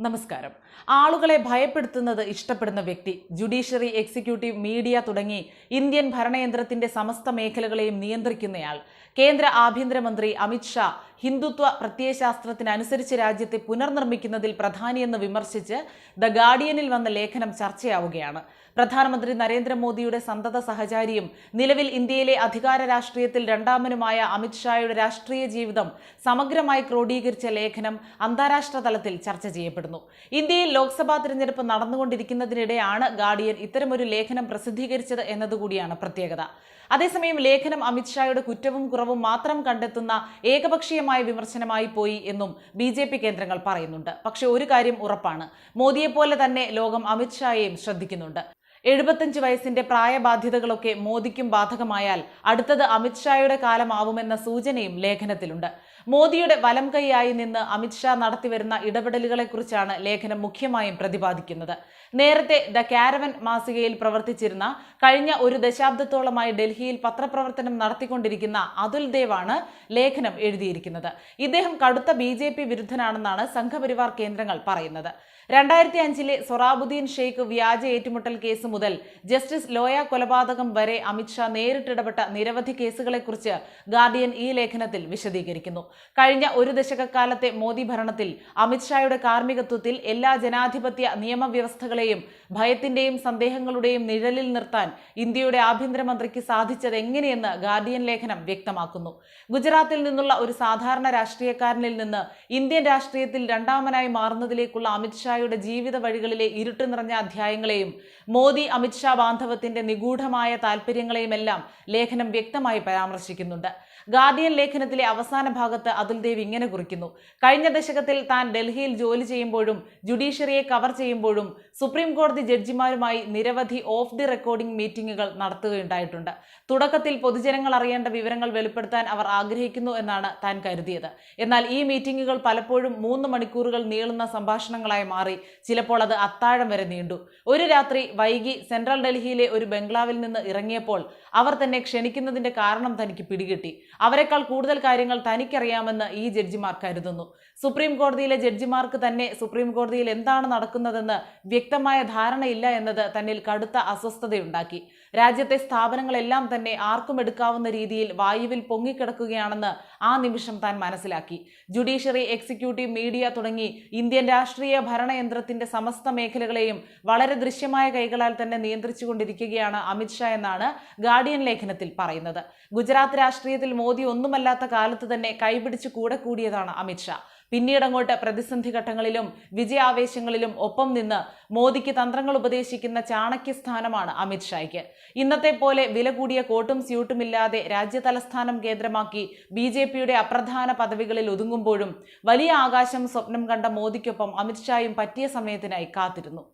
നമസ്കാരം. ആളുകളെ ഭയപ്പെടുത്തുന്നത് ഇഷ്ടപ്പെടുന്ന വ്യക്തി ജുഡീഷ്യറി എക്സിക്യൂട്ടീവ് മീഡിയ തുടങ്ങി ഇന്ത്യൻ ഭരണയന്ത്രത്തിന്റെ സമസ്ത മേഖലകളെയും നിയന്ത്രിക്കുന്നയാൾ. കേന്ദ്ര ആഭ്യന്തരമന്ത്രി അമിത്ഷാ ഹിന്ദുത്വ പ്രത്യയശാസ്ത്രത്തിനനുസരിച്ച് രാജ്യത്തെ പുനർനിർമ്മിക്കുന്നതിൽ പ്രധാനിയെന്ന് വിമർശിച്ച് ദ ഗാർഡിയനിൽ വന്ന ലേഖനം ചർച്ചയാവുകയാണ്. പ്രധാനമന്ത്രി നരേന്ദ്രമോദിയുടെ സന്തത സഹചാരിയും നിലവിൽ ഇന്ത്യയിലെ അധികാര രാഷ്ട്രീയത്തിൽ രണ്ടാമനുമായ അമിത്ഷായുടെ രാഷ്ട്രീയ ജീവിതം സമഗ്രമായി ക്രോഡീകരിച്ച ലേഖനം അന്താരാഷ്ട്ര തലത്തിൽ ചർച്ച ചെയ്യപ്പെടുന്നു. ഇന്ത്യയിൽ ലോക്സഭാ തിരഞ്ഞെടുപ്പ് നടന്നുകൊണ്ടിരിക്കുന്നതിനിടെയാണ് ഗാർഡിയൻ ഇത്തരമൊരു ലേഖനം പ്രസിദ്ധീകരിച്ചത് എന്നതുകൂടിയാണ് പ്രത്യേകത. അതേസമയം ലേഖനം അമിത്ഷായുടെ കുറ്റവും കുറവും മാത്രം കണ്ടെത്തുന്ന ഏകപക്ഷീയമായ വിമർശനമായി പോയി എന്നും ബി ജെ പി കേന്ദ്രങ്ങൾ പറയുന്നുണ്ട്. പക്ഷേ ഒരു കാര്യം ഉറപ്പാണ്. മോദിയെപ്പോലെ തന്നെ ലോകം അമിത്ഷായെയും ശ്രദ്ധിക്കുന്നുണ്ട്. എഴുപത്തഞ്ച് വയസ്സിന്റെ പ്രായബാധ്യതകളൊക്കെ മോദിക്കും ബാധകമായാൽ അടുത്തത് അമിത്ഷായുടെ കാലമാവുമെന്ന സൂചനയും ലേഖനത്തിലുണ്ട്. മോദിയുടെ വലം കൈയായി നിന്ന് അമിത്ഷാ നടത്തിവരുന്ന ഇടപെടലുകളെക്കുറിച്ചാണ് ലേഖനം മുഖ്യമായും പ്രതിപാദിക്കുന്നത്. നേരത്തെ ദ കാരവൻ മാസികയിൽ പ്രവർത്തിച്ചിരുന്ന കഴിഞ്ഞ ഒരു ദശാബ്ദത്തോളമായി ഡൽഹിയിൽ പത്രപ്രവർത്തനം നടത്തിക്കൊണ്ടിരിക്കുന്ന അതുൽ ദേവാണ് ലേഖനം എഴുതിയിരിക്കുന്നത്. ഇദ്ദേഹം കടുത്ത ബി ജെ പി വിരുദ്ധനാണെന്നാണ് സംഘപരിവാർ കേന്ദ്രങ്ങൾ പറയുന്നത്. രണ്ടായിരത്തി അഞ്ചിലെ സൊറാബുദ്ദീൻ ഷെയ്ഖ് വ്യാജ ഏറ്റുമുട്ടൽ കേസ് മുതൽ ജസ്റ്റിസ് ലോയ കൊലപാതകം വരെ അമിത്ഷാ നേരിട്ടിടപെട്ട നിരവധി കേസുകളെക്കുറിച്ച് ഗാർഡിയൻ ഈ ലേഖനത്തിൽ വിശദീകരിക്കുന്നു. കഴിഞ്ഞ ഒരു ദശകക്കാലത്തെ മോദി ഭരണത്തിൽ അമിത്ഷായുടെ കാർമ്മികത്വത്തിൽ എല്ലാ ജനാധിപത്യ നിയമവ്യവസ്ഥകളെയും ഭയത്തിന്റെയും സന്ദേഹങ്ങളുടെയും നിഴലിൽ നിർത്താൻ ഇന്ത്യയുടെ ആഭ്യന്തരമന്ത്രിക്ക് സാധിച്ചത് എങ്ങനെയെന്ന് ഗാർഡിയൻ ലേഖനം വ്യക്തമാക്കുന്നു. ഗുജറാത്തിൽ നിന്നുള്ള ഒരു സാധാരണ രാഷ്ട്രീയക്കാരനിൽ നിന്ന് ഇന്ത്യൻ രാഷ്ട്രീയത്തിൽ രണ്ടാമനായി മാറുന്നതിലേക്കുള്ള അമിത്ഷായുടെ ജീവിത വഴികളിലെ ഇരുട്ട് നിറഞ്ഞ അധ്യായങ്ങളെയും മോദി അമിത്ഷാ ബാന്ധവത്തിന്റെ നിഗൂഢമായ താല്പര്യങ്ങളെയുമെല്ലാം ലേഖനം വ്യക്തമായി പരാമർശിക്കുന്നുണ്ട്. ഗാർഡിയൻ ലേഖനത്തിലെ അവസാന ഭാഗത്ത് അതുൽ ദേവ് ഇങ്ങനെ കുറിക്കുന്നു. കഴിഞ്ഞ ദശകത്തിൽ താൻ ഡൽഹിയിൽ ജോലി ചെയ്യുമ്പോഴും ജുഡീഷ്യറിയെ കവർ ചെയ്യുമ്പോഴും സുപ്രീം കോടതി ജഡ്ജിമാരുമായി നിരവധി ഓഫ് ദി റെക്കോർഡിംഗ് മീറ്റിംഗുകൾ നടത്തുകയുണ്ടായിട്ടുണ്ട്. തുടക്കത്തിൽ പൊതുജനങ്ങൾ അറിയേണ്ട വിവരങ്ങൾ വെളിപ്പെടുത്താൻ അവർ ആഗ്രഹിക്കുന്നു എന്നാണ് താൻ കരുതിയത്. എന്നാൽ ഈ മീറ്റിംഗുകൾ പലപ്പോഴും മൂന്ന് മണിക്കൂറുകൾ നീളുന്ന സംഭാഷണങ്ങളായി മാറി ചിലപ്പോൾ അത് അത്താഴം വരെ നീണ്ടു. ഒരു രാത്രി വൈകി സെൻട്രൽ ഡൽഹിയിലെ ഒരു ബംഗ്ലാവിൽ നിന്ന് ഇറങ്ങിയപ്പോൾ അവർ തന്നെ ക്ഷണിക്കുന്നതിന്റെ കാരണം തനിക്ക് പിടികിട്ടി. അവരെക്കാൾ കൂടുതൽ കാര്യങ്ങൾ തനിക്കറിയാമെന്ന് ഈ ജഡ്ജിമാർ കരുതുന്നു. സുപ്രീം കോടതിയിലെ ജഡ്ജിമാർക്ക് തന്നെ സുപ്രീം കോടതിയിൽ എന്താണ് നടക്കുന്നതെന്ന് വ്യക്തമായ ധാരണയില്ല എന്നത് തന്നിൽ കടുത്ത അസ്വസ്ഥതയുണ്ടാക്കി. രാജ്യത്തെ സ്ഥാപനങ്ങളെല്ലാം തന്നെ ആർക്കും എടുക്കാവുന്ന രീതിയിൽ വായുവിൽ പൊങ്ങിക്കിടക്കുകയാണെന്ന് ആ നിമിഷം താൻ മനസ്സിലാക്കി. ജുഡീഷ്യറി എക്സിക്യൂട്ടീവ് മീഡിയ തുടങ്ങി ഇന്ത്യൻ രാഷ്ട്രീയ ഭരണയന്ത്രത്തിന്റെ സമസ്ത മേഖലകളെയും വളരെ ദൃശ്യമായ കൈകളാൽ തന്നെ നിയന്ത്രിച്ചുകൊണ്ടിരിക്കുകയാണ് അമിത്ഷാ എന്നാണ് ഗാർഡിയൻ ലേഖനത്തിൽ പറയുന്നത്. ഗുജറാത്ത് രാഷ്ട്രീയത്തിൽ മോദി ഒന്നുമല്ലാത്ത കാലത്ത് തന്നെ കൈപിടിച്ച് കൂടെ കൂടിയതാണ് അമിത്ഷാ പിന്നീട് അങ്ങോട്ട് പ്രതിസന്ധി ഘട്ടങ്ങളിലും വിജയാവേശങ്ങളിലും ഒപ്പം നിന്ന് മോദിക്ക് തന്ത്രങ്ങൾ ഉപദേശിക്കുന്ന ചാണക്യ സ്ഥാനമാണ് അമിത്ഷായ്ക്ക് ഇന്നത്തെ പോലെ വില കൂടിയ കോട്ടും സ്യൂട്ടുമില്ലാതെ രാജ്യതലസ്ഥാനം കേന്ദ്രമാക്കി ബി ജെ പിയുടെ അപ്രധാന പദവികളിൽ ഒതുങ്ങുമ്പോഴും വലിയ ആകാശം സ്വപ്നം കണ്ട മോദിക്കൊപ്പം അമിത്ഷായും പറ്റിയ സമയത്തിനായി കാത്തിരുന്നു.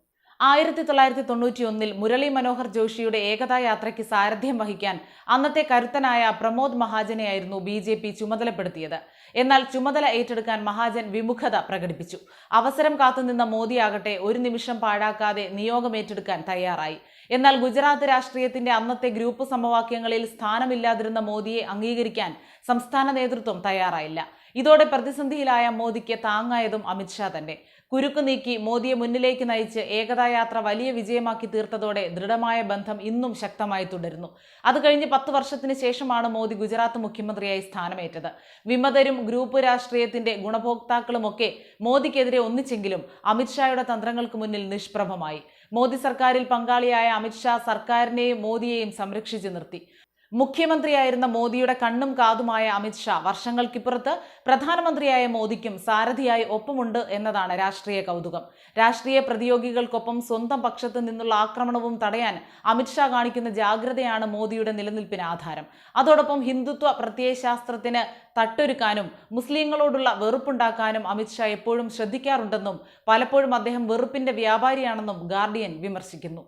ആയിരത്തി തൊള്ളായിരത്തി തൊണ്ണൂറ്റി ഒന്നിൽ മുരളി മനോഹർ ജോഷിയുടെ ഏകതാ യാത്രയ്ക്ക് സാരഥ്യം വഹിക്കാൻ അന്നത്തെ കരുത്തനായ പ്രമോദ് മഹാജനെയായിരുന്നു ബി ജെ പി ചുമതലപ്പെടുത്തിയത്. എന്നാൽ ചുമതല ഏറ്റെടുക്കാൻ മഹാജൻ വിമുഖത പ്രകടിപ്പിച്ചു. അവസരം കാത്തുനിന്ന മോദിയാകട്ടെ ഒരു നിമിഷം പാഴാക്കാതെ നിയോഗം ഏറ്റെടുക്കാൻ തയ്യാറായി. എന്നാൽ ഗുജറാത്ത് രാഷ്ട്രീയത്തിന്റെ അന്നത്തെ ഗ്രൂപ്പ് സമവാക്യങ്ങളിൽ സ്ഥാനമില്ലാതിരുന്ന മോദിയെ അംഗീകരിക്കാൻ സംസ്ഥാന നേതൃത്വം തയ്യാറായില്ല. ഇതോടെ പ്രതിസന്ധിയിലായ മോദിക്ക് താങ്ങായതും അമിത്ഷാ തന്നെ. കുരുക്ക് നീക്കി മോദിയെ മുന്നിലേക്ക് നയിച്ച് ഏകതായാത്ര വലിയ വിജയമാക്കി തീർത്തതോടെ ദൃഢമായ ബന്ധം ഇന്നും ശക്തമായി തുടരുന്നു. അത് കഴിഞ്ഞ് പത്ത് വർഷത്തിന് ശേഷമാണ് മോദി ഗുജറാത്ത് മുഖ്യമന്ത്രിയായി സ്ഥാനമേറ്റത്. വിമതരും ഗ്രൂപ്പ് രാഷ്ട്രീയത്തിന്റെ ഗുണഭോക്താക്കളുമൊക്കെ മോദിക്കെതിരെ ഒന്നിച്ചെങ്കിലും അമിത്ഷായുടെ തന്ത്രങ്ങൾക്ക് മുന്നിൽ നിഷ്പ്രഭമായി. മോദി സർക്കാരിൽ പങ്കാളിയായ അമിത്ഷാ സർക്കാരിനെയും മോദിയെയും സംരക്ഷിച്ചു നിർത്തി. മുഖ്യമന്ത്രിയായിരുന്ന മോദിയുടെ കണ്ണും കാതുമായ അമിത്ഷാ വർഷങ്ങൾക്കിപ്പുറത്ത് പ്രധാനമന്ത്രിയായ മോദിക്കും സാരഥിയായി ഒപ്പമുണ്ട് എന്നതാണ് രാഷ്ട്രീയ കൗതുകം. രാഷ്ട്രീയ പ്രതിയോഗികൾക്കൊപ്പം സ്വന്തം പക്ഷത്ത് നിന്നുള്ള ആക്രമണവും തടയാൻ അമിത്ഷാ കാണിക്കുന്ന ജാഗ്രതയാണ് മോദിയുടെ നിലനിൽപ്പിന് ആധാരം. അതോടൊപ്പം ഹിന്ദുത്വ പ്രത്യയശാസ്ത്രത്തിന് തട്ടൊരുക്കാനും മുസ്ലിങ്ങളോടുള്ള വെറുപ്പുണ്ടാക്കാനും അമിത്ഷാ എപ്പോഴും ശ്രദ്ധിക്കാറുണ്ടെന്നും പലപ്പോഴും അദ്ദേഹം വെറുപ്പിന്റെ വ്യാപാരിയാണെന്നും ഗാർഡിയൻ വിമർശിക്കുന്നു.